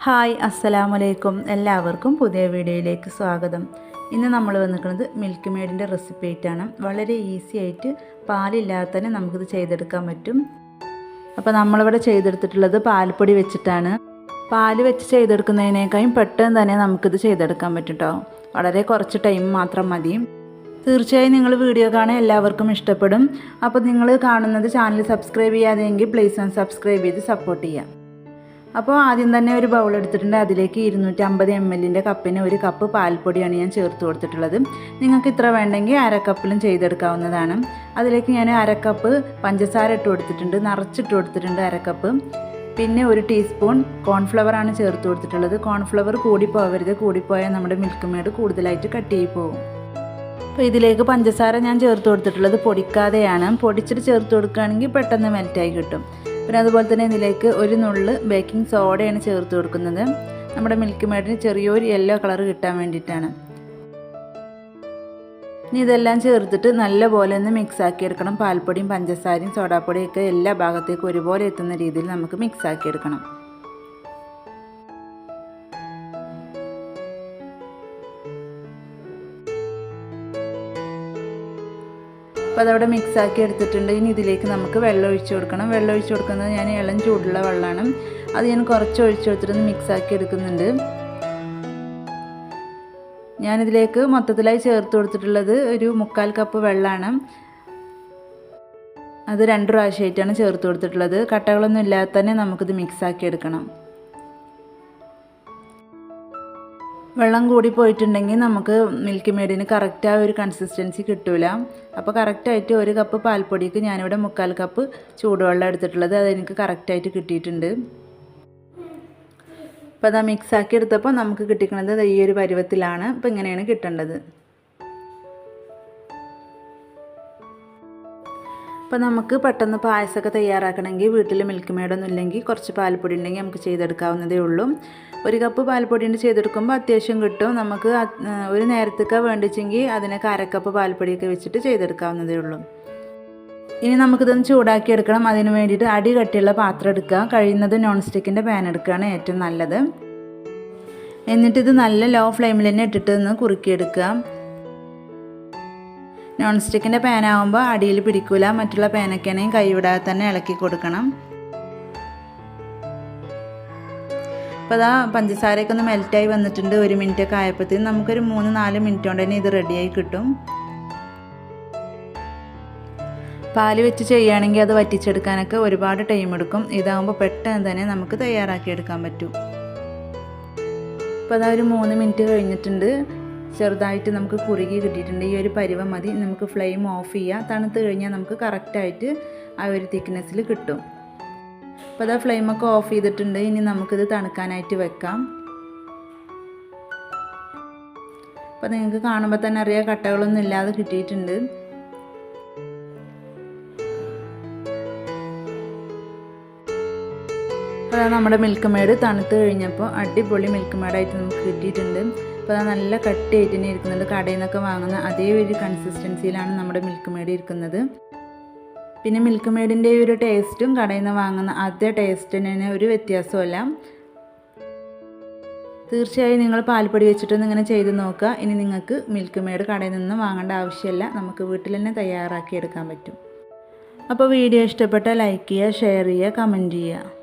Hi അസ്സലാമു അലൈക്കും എല്ലാവർക്കും പുതിയ വീഡിയോയിലേക്ക് സ്വാഗതം. ഇന്ന് നമ്മൾ വന്നിരിക്കുന്നത് മിൽക്ക് മെയ്ഡിന്റെ റെസിപ്പി ആയിട്ടാണ് വളരെ ഈസി ആയിട്ട് പാലില്ലാതെ തന്നെ നമുക്കിത് ചെയ്തെടുക്കാൻ പറ്റും. അപ്പോൾ നമ്മളിവിടെ ചെയ്തെടുത്തിട്ടുള്ളത് പാൽപ്പൊടി വെച്ചിട്ടാണ്. പാൽ വെച്ച് ചെയ്തെടുക്കുന്നതിനേക്കാളും പെട്ടെന്ന് തന്നെ നമുക്കിത് ചെയ്തെടുക്കാൻ പറ്റും കേട്ടോ വളരെ കുറച്ച് ടൈം മാത്രം മതി. തീർച്ചയായും നിങ്ങൾ വീഡിയോ കാണാൻ എല്ലാവർക്കും ഇഷ്ടപ്പെടും. അപ്പോൾ നിങ്ങൾ കാണുന്നത് ചാനൽ സബ്സ്ക്രൈബ് ചെയ്യാതെങ്കിൽ പ്ലീസ് സബ്സ്ക്രൈബ് ചെയ്ത് സപ്പോർട്ട് ചെയ്യാം അപ്പോൾ ആദ്യം തന്നെ ഒരു ബൗൾ എടുത്തിട്ടുണ്ട്. അതിലേക്ക് ഇരുന്നൂറ്റി അമ്പത് എം എല്ലിന്റെ കപ്പിന് ഒരു കപ്പ് പാൽപ്പൊടിയാണ് ഞാൻ ചേർത്ത് കൊടുത്തിട്ടുള്ളത്. നിങ്ങൾക്ക് ഇത്ര വേണ്ടെങ്കിൽ അര കപ്പിലും ചെയ്തെടുക്കാവുന്നതാണ്. അതിലേക്ക് ഞാൻ അര കപ്പ് പഞ്ചസാര ഇട്ട് കൊടുത്തിട്ടുണ്ട്. നിറച്ചിട്ട് കൊടുത്തിട്ടുണ്ട് അര കപ്പ് പിന്നെ ഒരു ടീസ്പൂൺ കോൺഫ്ലവറാണ് ചേർത്ത് കൊടുത്തിട്ടുള്ളത്. കോൺഫ്ലവർ കൂടിപ്പോവരുത്. കൂടിപ്പോയാൽ നമ്മുടെ മിൽക്ക് മേഡ് കൂടുതലായിട്ട് കട്ട് കട്ടിയായി പോകും. അപ്പോൾ ഇതിലേക്ക് പഞ്ചസാര ഞാൻ ചേർത്ത് കൊടുത്തിട്ടുള്ളത് പൊടിക്കാതെയാണ്. പൊടിച്ചിട്ട് ചേർത്ത് കൊടുക്കുകയാണെങ്കിൽ പെട്ടെന്ന് മെൽറ്റായി കിട്ടും. പിന്നെ അതുപോലെ തന്നെ ഇതിലേക്ക് ഒരു നുള്ള് ബേക്കിംഗ് സോഡയാണ് ചേർത്ത് കൊടുക്കുന്നത്. നമ്മുടെ മിൽക്ക് മേഡിന് ചെറിയൊരു യെല്ലോ കളർ കിട്ടാൻ വേണ്ടിയിട്ടാണ്. ഇനി ഇതെല്ലാം ചേർത്തിട്ട് നല്ല പോലെ ഒന്ന് മിക്സ് ആക്കി എടുക്കണം പാൽപ്പൊടിയും പഞ്ചസാരയും സോഡാപ്പൊടിയൊക്കെ എല്ലാ ഭാഗത്തേക്കും ഒരുപോലെ എത്തുന്ന രീതിയിൽ നമുക്ക് മിക്സ് ആക്കി എടുക്കണം അപ്പോൾ അതവിടെ മിക്സാക്കി എടുത്തിട്ടുണ്ട്. ഇനി ഇതിലേക്ക് നമുക്ക് വെള്ളം ഒഴിച്ചു കൊടുക്കണം. വെള്ളം ഒഴിച്ചു കൊടുക്കുന്നത് ഞാൻ ഇളം ചൂടുള്ള വെള്ളമാണ്. അത് ഞാൻ കുറച്ച് ഒഴിച്ചു കൊടുത്തിട്ട് മിക്സാക്കി എടുക്കുന്നുണ്ട്. ഞാനിതിലേക്ക് മൊത്തത്തിലായി ചേർത്ത് കൊടുത്തിട്ടുള്ളത് ഒരു മുക്കാൽ കപ്പ് വെള്ളമാണ്. അത് രണ്ട് പ്രാവശ്യമായിട്ടാണ് ചേർത്ത് കൊടുത്തിട്ടുള്ളത്. കട്ടകളൊന്നും ഇല്ലാതെ തന്നെ നമുക്കിത് മിക്സാക്കി എടുക്കണം. വെള്ളം കൂടി പോയിട്ടുണ്ടെങ്കിൽ നമുക്ക് മിൽക്ക് മെയ്ഡിന് കറക്റ്റ് ആ ഒരു കൺസിസ്റ്റൻസി കിട്ടില്ല അപ്പോൾ കറക്റ്റായിട്ട് ഒരു കപ്പ് പാൽപ്പൊടിക്ക് ഞാനിവിടെ മുക്കാൽ കപ്പ് ചൂടുവെള്ളം എടുത്തിട്ടുള്ളത് അതെനിക്ക് കറക്റ്റായിട്ട് കിട്ടിയിട്ടുണ്ട്. അപ്പോൾ അതാ മിക്സാക്കി എടുത്തപ്പോൾ നമുക്ക് കിട്ടിക്കുന്നത് ഈ ഒരു പരുവത്തിലാണ്. അപ്പോൾ ഇങ്ങനെയാണ് കിട്ടേണ്ടത്. അപ്പോൾ നമുക്ക് പെട്ടെന്ന് പായസമൊക്കെ തയ്യാറാക്കണമെങ്കിൽ വീട്ടിൽ മിൽക്ക് മേഡൊന്നും ഇല്ലെങ്കിൽ കുറച്ച് പാൽപ്പൊടി ഉണ്ടെങ്കിൽ നമുക്ക് ചെയ്തെടുക്കാവുന്നതേ ഉള്ളൂ. ഒരു കപ്പ് പാൽപ്പൊടി ഉണ്ട് ചെയ്തെടുക്കുമ്പോൾ അത്യാവശ്യം കിട്ടും. നമുക്ക് ഒരു നേരത്തേക്ക് വേണ്ടിച്ചെങ്കിൽ അതിനൊക്കെ അരക്കപ്പ് പാൽപ്പൊടിയൊക്കെ വെച്ചിട്ട് ചെയ്തെടുക്കാവുന്നതേ ഉള്ളൂ. ഇനി നമുക്കിതൊന്ന് ചൂടാക്കി എടുക്കണം അതിന് വേണ്ടിയിട്ട് അടി കട്ടിയുള്ള പാത്രം എടുക്കുക. കഴിയുന്നത് നോൺ സ്റ്റിക്കിന്റെ പാൻ എടുക്കുകയാണ് ഏറ്റവും നല്ലത്. എന്നിട്ട് ഇത് നല്ല ലോ ഫ്ലെയിമിൽ തന്നെ ഇട്ടിട്ട് ഒന്ന് കുറുക്കിയെടുക്കുക. നോൺ സ്റ്റിക്കിന്റെ പാനാവുമ്പോൾ അടിയിൽ പിടിക്കില്ല മറ്റുള്ള പാനൊക്കെയാണെങ്കിൽ കൈവിടാതെ തന്നെ ഇളക്കി കൊടുക്കണം. അപ്പോൾ അതാ പഞ്ചസാരയൊക്കെ ഒന്ന് മെൽറ്റായി വന്നിട്ടുണ്ട്. ഒരു മിനിറ്റ് ഒക്കെ ആയപ്പോഴത്തേക്കും നമുക്കൊരു മൂന്ന് നാല് മിനിറ്റ് കൊണ്ട് തന്നെ ഇത് റെഡിയായി കിട്ടും. പാൽ വെച്ച് ചെയ്യുകയാണെങ്കിൽ അത് വറ്റിച്ചെടുക്കാനൊക്കെ ഒരുപാട് ടൈം എടുക്കും. ഇതാകുമ്പോൾ പെട്ടെന്ന് തന്നെ നമുക്ക് തയ്യാറാക്കിയെടുക്കാൻ പറ്റും. അപ്പോൾ അതാ ഒരു മൂന്ന് മിനിറ്റ് കഴിഞ്ഞിട്ടുണ്ട്. ചെറുതായിട്ട് നമുക്ക് കുറുകി കിട്ടിയിട്ടുണ്ട്. ഈ ഒരു പരുവം മതി. നമുക്ക് ഫ്ലെയിം ഓഫ് ചെയ്യുക തണുത്ത് കഴിഞ്ഞാൽ നമുക്ക് കറക്റ്റായിട്ട് ആ ഒരു തിക്നെസ്സിൽ കിട്ടും. അപ്പോൾ അതാ ഫ്ലെയിമൊക്കെ ഓഫ് ചെയ്തിട്ടുണ്ട്. ഇനി നമുക്കിത് തണുക്കാനായിട്ട് വെക്കാം. അപ്പോൾ നിങ്ങൾക്ക് കാണുമ്പോൾ തന്നെ അറിയാം കട്ടകളൊന്നും ഇല്ലാതെ കിട്ടിയിട്ടുണ്ട്. അപ്പോൾ നമ്മുടെ മിൽക്ക് മേഡ് തണുത്ത് കഴിഞ്ഞപ്പോൾ അടിപൊളി മിൽക്ക് മേഡായിട്ട് നമുക്ക് കിട്ടിയിട്ടുണ്ട്. അപ്പോൾ അത് നല്ല കട്ടിയായിട്ട് തന്നെ ഇരിക്കുന്നത്. കടയിൽ നിന്നൊക്കെ വാങ്ങുന്ന അതേ ഒരു കൺസിസ്റ്റൻസിയിലാണ് നമ്മുടെ മിൽക്ക് മേഡ് ഇരിക്കുന്നത്. പിന്നെ മിൽക്ക് മേഡിന്റെ ഒരു ടേസ്റ്റും കടയിൽ നിന്ന് വാങ്ങുന്ന അതേ ടേസ്റ്റിന് ഒരു വ്യത്യാസമല്ല തീർച്ചയായും നിങ്ങൾ പാൽപ്പൊടി വെച്ചിട്ടൊന്ന് ഇങ്ങനെ ചെയ്ത് നോക്കുക. ഇനി നിങ്ങൾക്ക് മിൽക്ക് മേഡ് കടയിൽ നിന്ന് വാങ്ങേണ്ട ആവശ്യമില്ല. നമുക്ക് വീട്ടിൽ തന്നെ തയ്യാറാക്കി എടുക്കാൻ പറ്റും. അപ്പോൾ വീഡിയോ ഇഷ്ടപ്പെട്ടാൽ ലൈക്ക് ചെയ്യുക ഷെയർ ചെയ്യുക കമന്റ് ചെയ്യുക.